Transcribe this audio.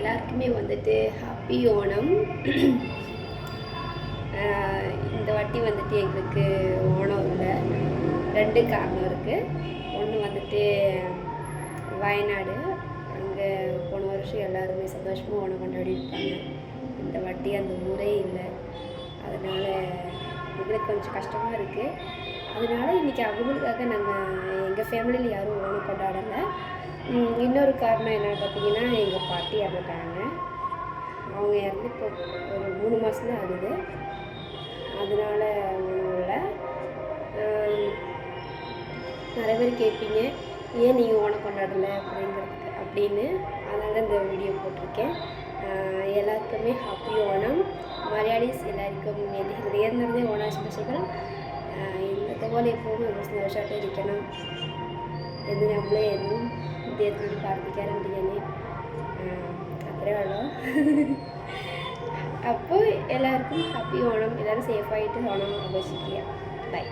எல்லாருக்குமே வந்துட்டு ஹாப்பி ஓணம். இந்த வாட்டி வந்துட்டு எங்களுக்கு ஓணம் இல்லை. ரெண்டு காரணம் இருக்குது ஒன்று வந்துட்டு வயநாடு. அங்கே போன வருஷம் எல்லாருமே சந்தோஷமாக ஓணம் கொண்டாடி இருப்பாங்க இந்த வாட்டி அந்த ஊரே இல்லை. அதனால் எங்களுக்கு கொஞ்சம் கஷ்டமாக இருக்குது அதனால இன்றைக்கி அவங்களுக்காக நாங்கள் எங்கள் ஃபேமிலியில் யாரும் ஓணம் கொண்டாடலை. இன்னொரு காரணம் என்னென்னு பார்த்தீங்கன்னா எங்கள் பாட்டி இறந்துட்டாங்க அவங்க இறந்து இப்போ ஒரு மூணு மாதம் தான் ஆகுது அதனால ஒன்றும் இல்லை ஆம், நிறைய பேர் கேட்பீங்க ஏன் நீங்கள் ஓணம் கொண்டாடலை அப்படிங்கிறதுக்கு அப்படின்னு அதனால இந்த வீடியோ போட்டிருக்கேன் ஆஹ் எல்லாருக்குமே ஹாப்பி ஓணம் മലയാളീസ് എല്ലാവർക്കും എൻ്റെ ഹൃദയം നിറഞ്ഞ ഓണാശംസകൾ ആഹ് ഇന്നത്തെ പോലെ എപ്പോഴും നമ്മൾ സന്തോഷമായിട്ട് ഇരിക്കണം എന്ന് നമ്മൾ എന്നും ദൈവത്തിനോട് പ്രാർത്ഥിക്കാറുണ്ട് ഞാൻ അത്രേ ഉള്ളൂ. അപ്പോൾ എല്ലാവർക്കും ഹാപ്പി ഓണം. എല്ലാവരും സേഫായിട്ട് ഓണം ആഘോഷിക്കുക. ബൈ.